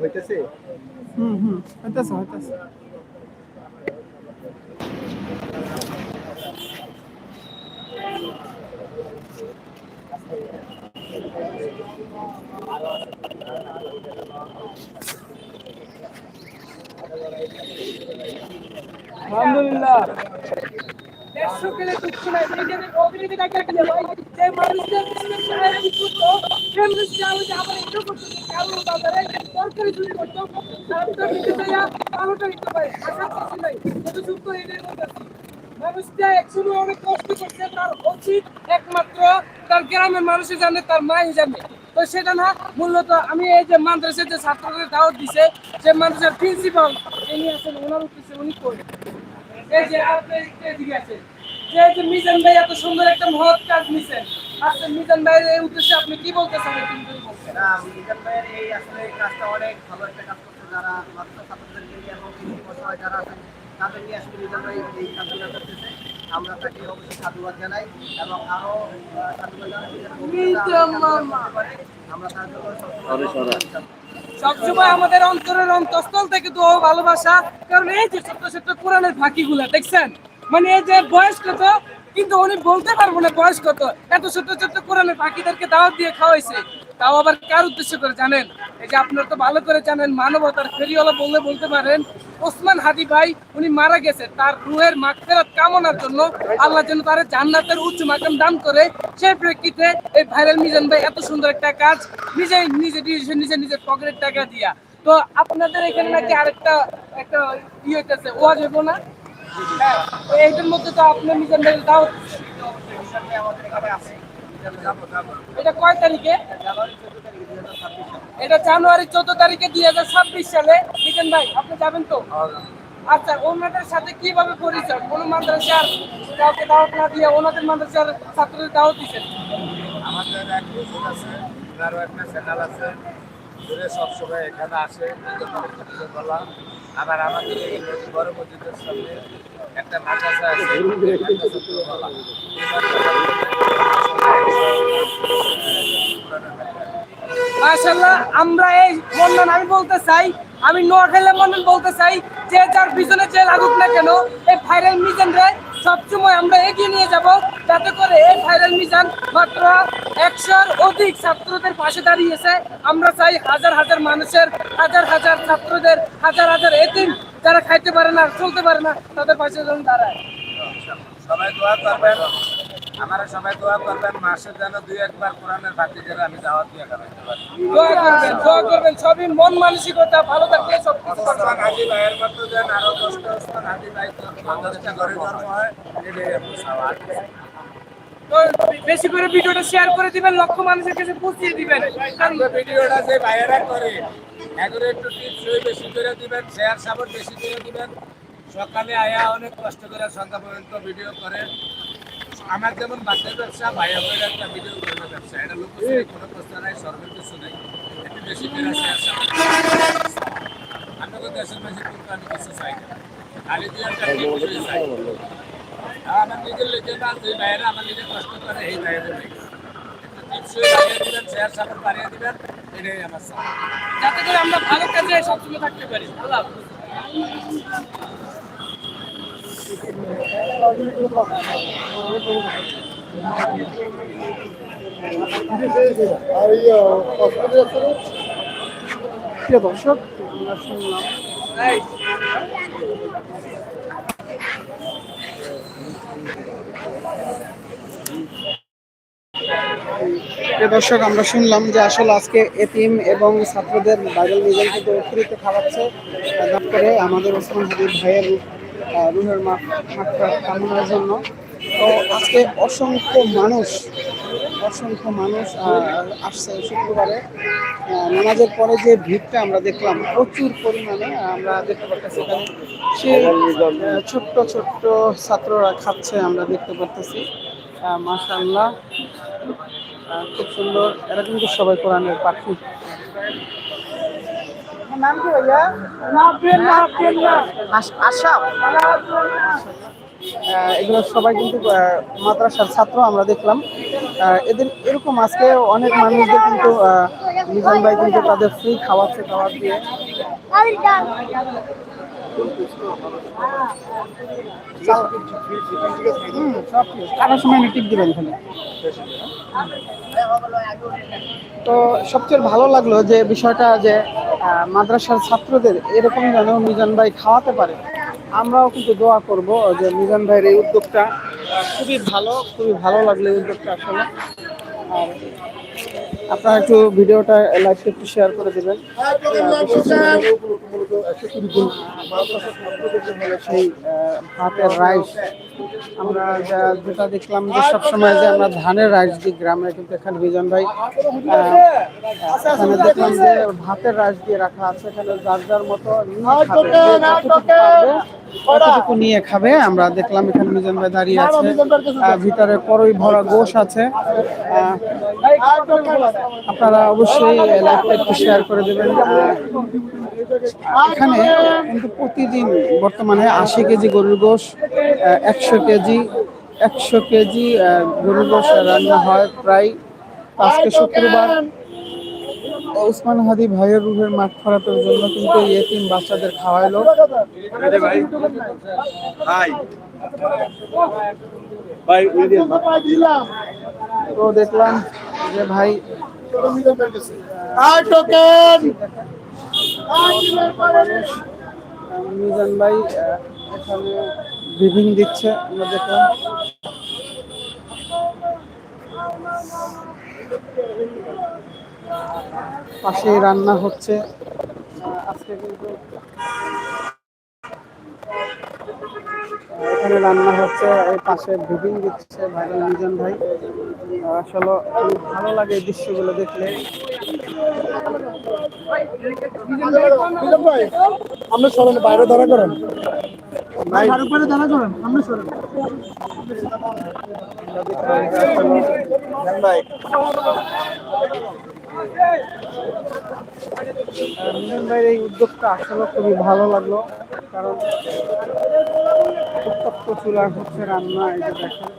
হইতেছে? হুম হুম হইতেছে হইতেছে। আলহামদুলিল্লাহ। দেড়শো কিলো তুচ্ছ নাই নিজেদের অভিনেতা ডাক্তার দিয়ে ভাই যে মানুষদের বিশেষ জানে তার মাই তো সেটা না মূলত আমি এই যে মাদ্রাসার যে ছাত্রদের দাওয়াত দিছে যে মাদ্রাসার প্রিন্সিপাল যিনি আছেন ওনার উদ্দেশ্যে উনি করে এই যে আপনি আছেন যে মিজান ভাই এত সুন্দর একটা মহৎ কাজ নিছেন। আচ্ছা মিজান ভাইয়ের এই উদ্দেশ্যে আপনি কি বলতে চান। না মিজান ভাইয়ের এই আসলে কাজটা অনেক ভালো একটা কাজ করছে। যারা মাত্র ছাত্রদেরকে নিয়ে এবং যারা আছেন তাদের নিয়ে আসলে মিজান ভাই এই কাজগুলো করতেছে। আমরা তাকে অবশ্যই সাধুবাদ জানাই এবং আরও সাধুবাদ জানাই। আমরা তার জন্য সবসময় আমাদের অন্তরের অন্তঃস্থল থেকে তো ভালোবাসা। কারণ এই যে ছোট্ট ছোট্ট কোরআনের ফাঁকিগুলা দেখছেন? মানে এই যে বয়স্ক কত কিন্তু উনি বলতে পারব না বয়স কত। এত ছোট্ট ছোট্ট কোরআনের ফাঁকিদেরকে দাওয়াত দিয়ে খাওয়াইছে। তাও আবার কার উদ্দেশ্য করে জানেন? এই যে আপনারা তো ভালো করে জানেন, মানবতার ফেরিওয়ালা বললে বলতে পারেন, ওসমান হাদি ভাই উনি মারা গেছে। তার রুহের মাগফিরাত কামনার জন্য আল্লাহ যেন তার জান্নাতের উচ্চ মাকাম দান করে, সেই প্রেক্ষিতে এই ভাইরাল মিজান ভাই এত সুন্দর একটা কাজ নিজে নিজে নিজে নিজে, নিজের পকেটের টাকা দিয়া। তো আপনাদের এখানে নাকি আরেকটা, একটা ইয়ে হইতেছে, ওয়াজ হইব না? এইটার মধ্যে তো আপনার মিজান ভাই যাব এটা কয় তারিখে? এটা জানুয়ারি চোদ্দ তারিখে দুই হাজার ছাব্বিশ সালে। মিজান ভাই, আপনি যাবেন তো? আচ্ছা ওনাদের সাথে কীভাবে পরিচয়? কোন মাদ্রাসার কাউকে দাওয়াত না দিয়ে ওনাদের মাদ্রাসার ছাত্রদের দাওয়াত দিচ্ছেন আমাদের এক আছে ওনারও একটা চ্যানেল আছে। সবসময় এখানে আসে নিজের বলা। আবার আমাদের এই বড় মসজিদের সামনে একটা মাদ্রাসা আছে মাশাল্লাহ আমরা এই মন্ডন আমি বলতে চাই, আমি নোয়াখালী মন্ডন বলতে চাই, যে যার পিছনে যে লাগুক না কেন, এই ভাইরাল মিশন রে সবসময় আমরা এগিয়ে নিয়ে যাব যাতে করে এই ভাইরাল মিশন মাত্র একশোর অধিক ছাত্রদের পাশে দাঁড়িয়েছে। আমরা চাই হাজার হাজার মানুষের, হাজার হাজার ছাত্রদের, হাজার হাজার এতিম যারা খাইতে পারে না, চলতে পারে না, তাদের পাশে যেন দাঁড়ায়। সবাই দোয়া করবেন। আমরা সবাই দোয়া করবেন মাসে যেন দুই একবার কোরআনের করে আমি দাওয়াত দিয়ে খাওয়াইতে পারি। দোয়া করবেন দোয়া করবেন সবই মন মানসিকতা ভালো থাকলে সব কিছু হাজি ভাইয়ের মতো যেন আরও ওসমান হাজি ভাই তো ঘরে জন্ম হয় এটাই আমার বেশি করে ভিডিওটা শেয়ার করে দিবেন লক্ষ মানুষের কাছে পৌঁছিয়ে দিবেন। কারণ ভিডিওটা যে ভাইয়েরা করে এগুলো একটু টিপস বেশি করে দিবেন শেয়ার সাপোর্ট বেশি করে দিবেন। সকালে আয়া অনেক কষ্ট করে সন্ধ্যা পর্যন্ত ভিডিও করে। আমার যেমন বাচ্চার ব্যবসা ভাইয়া ভাইয়ের একটা ভিডিও করে ব্যবসা। এটা লোক কোনো প্রশ্ন নাই সরকার কিছু নেই। একটু বেশি করে শেয়ার সাপোর্ট আমাকে দেশের মাঝে কিন্তু আমি কিছু চাই না। খালি দিয়ে একটা চাই। আমার নিজের লিখে না যে ভাইয়েরা আমার নিজে কষ্ট করে এই ভাইয়েদের এটাই যাতে করে আমরা ভালো কাজে সবসময় থাকতে পারি। দর্শক আমরা শুনলাম যে আসলে আজকে এতিম এবং ছাত্রদের ভাইরাল থেকে অতিরিক্ত খাওয়াচ্ছে। করে আমাদের ওসমান হাবিব ভাইয়ের রুহের মাত্রা কামনার জন্য। তো আজকে অসংখ্য মানুষ অসংখ্য মানুষ আসছে শুক্রবারে। নামাজের পরে যে ভিড়টা আমরা দেখলাম, প্রচুর পরিমাণে আমরা দেখতে পাচ্ছি এখানে সে ছোট্ট ছোট্ট ছাত্ররা খাচ্ছে আমরা দেখতে পাচ্ছি মাশাল্লাহ খুব সুন্দর। এরা কিন্তু সবাই কোরআনের পাখি। নাম কি ভাইয়া এগুলো সবাই কিন্তু মাদ্রাসার ছাত্র আমরা দেখলাম। এদের এরকম আজকে অনেক মানুষদের কিন্তু মিজান ভাই কিন্তু তাদের ফ্রি খাওয়াচ্ছে খাবার দিয়ে। কাটার সময় টিপ দিবেন খালি তো সবচেয়ে ভালো লাগল যে বিষয়টা যে মাদ্রাসার ছাত্রদের এরকম যেন মিজান ভাই খাওয়াতে পারে। আমরাও কিন্তু দোয়া করব যে মিজান ভাইয়ের এই উদ্যোগটা খুবই ভালো খুবই ভালো লাগল এই উদ্যোগটা আসলে। আর আপনারা একটু ভিডিওটা লাইভে একটু শেয়ার করে দেবেন। সেই ভাতের রাইস আমরা যা- যেটা দেখলাম যে সবসময় যে আমরা ধানের রাইস দিই গ্রামে, কিন্তু এখানে বিজন ভাই এখানে দেখলাম যে ভাতের রাইস দিয়ে রাখা আছে। এখানে যার যার মতো ততটুকু নিয়ে খাবে। আমরা দেখলাম এখানে মিজান ভাই দাঁড়িয়ে আছে। ভিতরে করই ভরা গোশ আছে। আপনারা অবশ্যই লাইভটা একটু শেয়ার করে দেবেন। এখানে কিন্তু প্রতিদিন বর্তমানে আশি কেজি গরুর গোশ একশো কেজি একশো কেজি গরুর গোশ রান্না হয় প্রায় আজকে শুক্রবার ওসমান হাদি ভাইয়ের রুহের মাঠ খরাতের জন্য কিন্তু এতিম বাচ্চাদের খাওয়াইলো। তো দেখলাম যে ভাই মিজান ভাই আহ, এখানে বিভিন্ন দিচ্ছে আমরা দেখলাম। পাশে রান্না হচ্ছে। আজকে কিন্তু এখানে রান্না হচ্ছে এই পাশে বিভিন্ন দিচ্ছে ভাইরাল মিজান ভাই। আসলে খুব ভালো লাগে এই দৃশ্যগুলো দেখলে। সরেন বাইরে ধরা করেন। ভাই উপরে ধরা করেন আমরা সরেন। মিজান ভাইয়ের এই উদ্যোগটা আসলে খুবই ভালো লাগল কারণ উত্তপ্ত চুলা হচ্ছে রান্না এই যে দেখেন।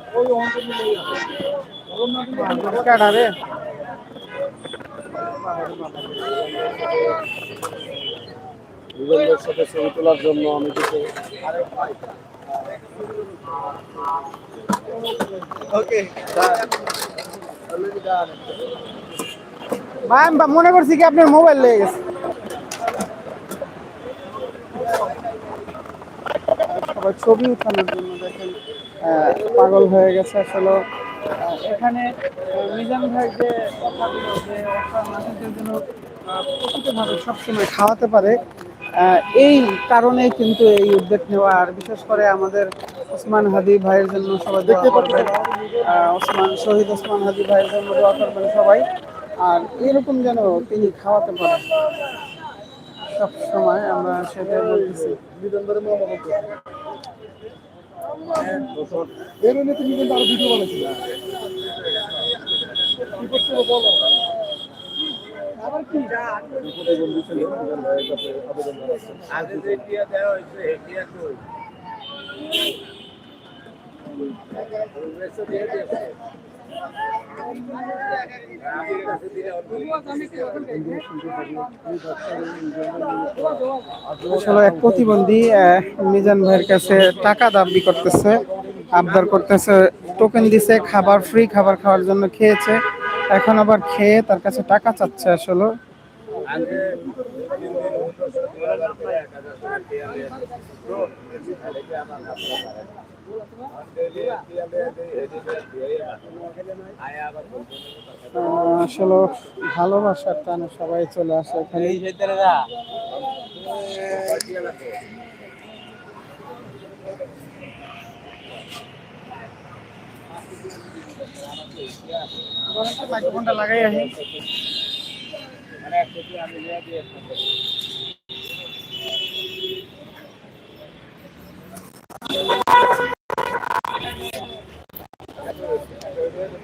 বিজয়দের সাথে ছবি তোলার জন্য আমি কিছু ভাই, আমি মনে করছি কি আপনার মোবাইল লেগে গেছে। ছবি উঠানোর জন্য দেখেন পাগল হয়ে গেছে আসলে। এখানে মিজান ভাই যে কথাগুলো যে সবসময় খাওয়াতে পারে এই কারণেই কিন্তু এই উদ্যোগ নেওয়া। আর বিশেষ করে আমাদের ওসমান হাদি ভাইয়ের জন্য সবাই দেখতে পারবেন ওসমান, শহীদ ওসমান হাদি ভাইয়ের জন্য দোয়া করবেন সবাই। আর এরকম যেন তিনি খাওয়াতে পারেন। সব সময় আমরা সেটাই বলতেছি। আবার কি আগে যে আসলে এক প্রতিবন্ধী মিজান ভাইয়ের কাছে টাকা দাবি করতেছে, আবদার করতেছে টোকেন দিছে, খাবার ফ্রি খাবার খাওয়ার জন্য খেয়েছে, এখন আবার খেয়ে তার কাছে টাকা চাচ্ছে আসলে। আসলে ভালোবাসার টানে সবাই চলে আসে এখানে। লাগাই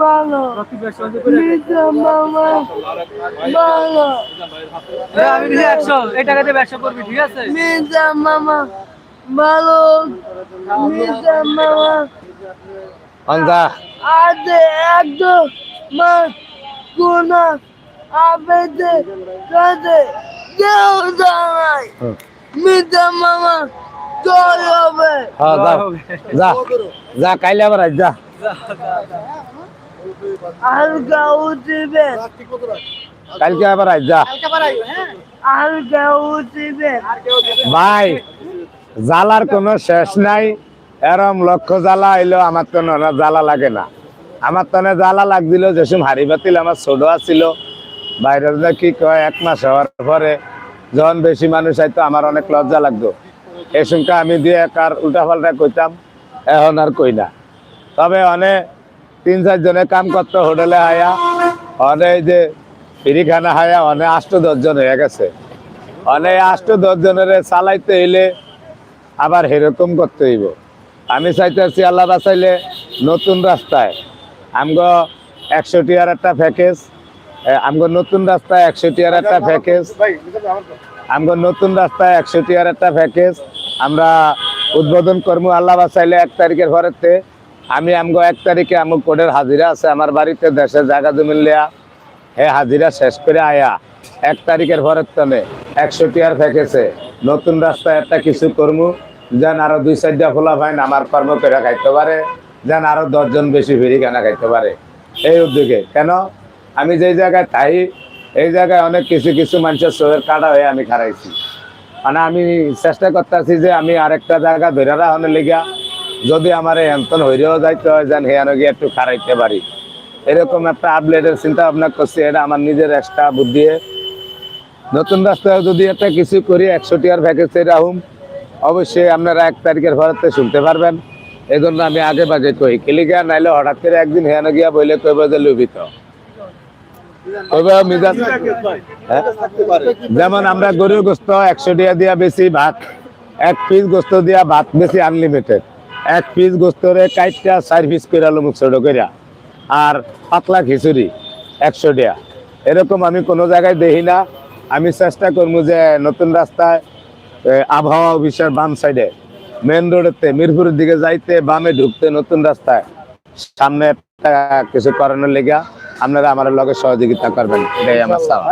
যাবে না হাসছো আমি দিছি একশো। এই টাকাতে ব্যবসা করবি ঠিক আছে? অন্ধা আদে একদম মা কোন আবেদে কাদে দেও জানাই। মিতা মামা জয় হবে। হ্যাঁ যা যা যা কাইলে আবার আজ যা। কালকে আবার আজ যা। হালকা উঠিবে ভাই জ্বালার কোনো শেষ নাই। এরম লক্ষ্য জ্বালা হইল আমার তো না জ্বালা লাগে না। আমার তো না জ্বালা লাগছিল যেসব হাড়ি বাতিল আমার ছোট আছিল। বাইরে কি কয় এক মাস হওয়ার পরে যখন বেশি মানুষ আইতো আমার অনেক লজ্জা লাগতো। এই সংখ্যা আমি দিয়ে কার উল্টা পাল্টা কইতাম এখন আর কই না। তবে অনেক তিন চার জনে কাম করতো হোটেলে হায়া। অনেক যে ফিরিখানা হায়া অনেক আষ্ট দশজন হয়ে গেছে। অনেক আষ্ট দশজনের চালাইতে হইলে আবার সেরকম করতে হইব। আমি চাইতেছি আল্লাহ বাঁচাইলে নতুন রাস্তায়। আমগো একশো টিয়ার একটা প্যাকেজ আমগো নতুন রাস্তায় একশো টিয়ার একটা প্যাকেজ আমগো নতুন রাস্তায় একশো টিয়ার একটা প্যাকেজ আমরা উদ্বোধন করব আল্লাহ বাঁচাইলে এক তারিখের ঘরেতে আমি আমগো এক তারিখে আমগো কোডের হাজিরা আছে, আমার বাড়িতে দেশের জায়গা জমি লিয়া হে হাজিরা শেষ করে আয়া। এক তারিখের ভরের তনে একশো টিয়ার ফেকেছে নতুন রাস্তায় একটা কিছু করমু, যেন আরও দুই চারটা ফোলা ভাই আমার কর্ম করে খাইতে পারে, যেন আরও দশজন বেশি ফেরি কেনা খাইতে পারে। এই উদ্যোগে, কেন? আমি যেই জায়গায় তাই এই জায়গায় অনেক কিছু কিছু মানুষের শোয়ের কাটা হয়ে আমি খারাইছি মানে আমি চেষ্টা করতেছি যে আমি আরেকটা জায়গা ধরে রাখানোর লিগা যদি আমার এন্তন হইরেও যাইতে হয়, যেন হেয়ানো গিয়ে একটু খারাইতে পারি। এরকম একটা আপডেটের চিন্তা ভাবনা করছি, এটা আমার নিজের এক্সট্রা বুদ্ধি। নতুন রাস্তায় যদি একটা কিছু করি একশো টিয়ার ভ্যাকেন্সি রাহুম অবশ্যই আপনারা এক তারিখের ভরাতে শুনতে পারবেন। এই জন্য আমি আগে বাজে কই কিলিগা নাইলে হঠাৎ করে একদিন হেয়ানো গিয়া বইলে কইব যে মিজাজ হ্যাঁ? যেমন আমরা গরুর গোস্ত একশো টিয়া দিয়া বেশি, ভাত এক পিস গোস্ত দিয়া ভাত বেশি আনলিমিটেড এক পিস গোস্তরে কাইটটা চার পিস করে মুখ ছোট কইরা। আর পাতলা খিচুড়ি একশো টাকা। এরকম আমি কোনো জায়গায় দেখি না। আমি চেষ্টা করব যে নতুন রাস্তায় আবহাওয়া অফিসের বাম সাইডে মেন রোডেতে মিরপুরের দিকে যাইতে বামে ঢুকতে নতুন রাস্তায়। সামনে কিছু করানোর লেগা আপনারা আমার লগে সহযোগিতা করবেন। এটাই আমার চাওয়া।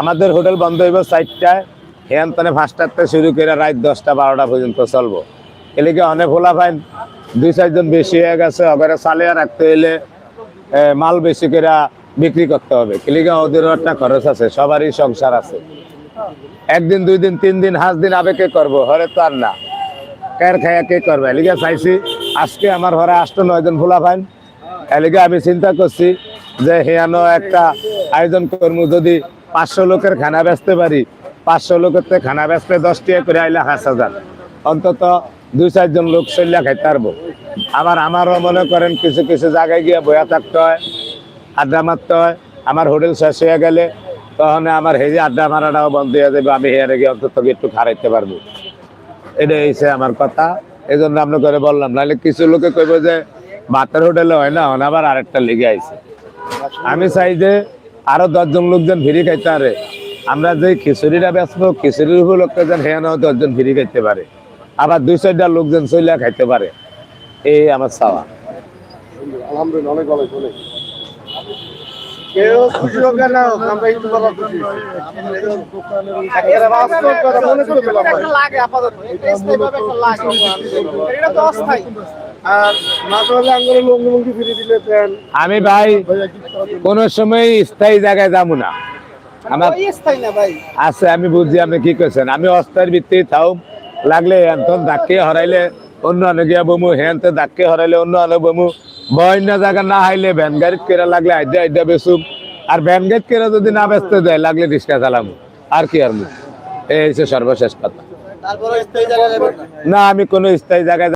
আমাদের হোটেল বন্ধ হইব চারটায়। হেন তানে পাঁচটাতে শুরু করে রাত দশটা বারোটা পর্যন্ত চলবো। এলিকে অনেক ভোলা ফাইন দুই চারজন বেশি হয়ে গেছে ওখানে চালিয়ে রাখতে হইলে মাল বেশি করে বিক্রি করতে হবে। এলিকে ওদেরও একটা খরচ আছে, সবারই সংসার আছে। একদিন, দুই দিন, তিন দিন, হাঁস দিন আবে কে করব? হরে তো আর না। কার খাইয়া কে করবে? এলিকে চাইছি, আজকে আমার ঘরে আষ্ট নয় জন ভোলা ফাইন এলিকে আমি চিন্তা করছি যে হেয়ানো একটা আয়োজন করব যদি পাঁচশো লোকের খানা বেচতে পারি। পাঁচশো লোকের থেকে খানা বেচতে দশ টাকা করে আইলে পাঁচ হাজার। অন্তত দুই চারজন লোক চল্লা খাইতে পারব। আবার আমারও মনে করেন কিছু কিছু জায়গায় গিয়ে বয়া থাকতে হয়, আড্ডা মারতে হয়, আমার হোটেল শেষ হয়ে গেলে তখন আমার হেজে আড্ডা মারাটাও বন্ধ হয়ে যাবে, আমি হেয়ারে গিয়ে অন্তত একটু খারাইতে পারব। এটাই হচ্ছে আমার কথা। এই জন্য আপনি করে বললাম, নাহলে কিছু লোকে কইব যে ভাতের হোটেলে হয় না এখন আবার আরেকটা লেগে আইছে। আমি চাই যে আরও দশজন লোকজন ফিরি খাইতে পারে। আমরা যে খিচুড়িটা বেচবো, খিচুড়ির উপলক্ষে যেন হেয়ান দশজন ফিরি খাইতে পারে। আবার দুই চারটা লোকজন চলিয়া খাইতে পারে। এই আমার চাওয়া। আলহামদুলিল্লাহ অনেক ভালো শুনে কেউ খুশি হোক না হোক আমরা একটু বাবা খুশি। একেবারে বাস্তব কথা মনে করে পেলাম ভাই। আর মাঝে মাঝে আঙ্গুলে লঙ্গি মঙ্গি ফিরে দিলে আমি ভাই? কোন সময় স্থায়ী জায়গায় যাব না। আমার আছে আমি বুঝছি আপনি কি করছেন। আমি অস্থায়ী ভিত্তি থাও লাগলে এনথন ধাক্কে হরাইলে অন্য আনে গিয়া বমু হেনতে ধাক্কে হরাইলে অন্য আনে বমু। বন্য জায়গা না হাইলে ভ্যান গাড়িত কেরা লাগলে আইডা আইডা বেসুম আর ভ্যান গাড়িত কেরা যদি না বেচতে দেয় লাগলে রিক্সা চালামু। আর কি আর এই হচ্ছে সর্বশেষ কথা। না আমি কোনো স্থায়ী জায়গায়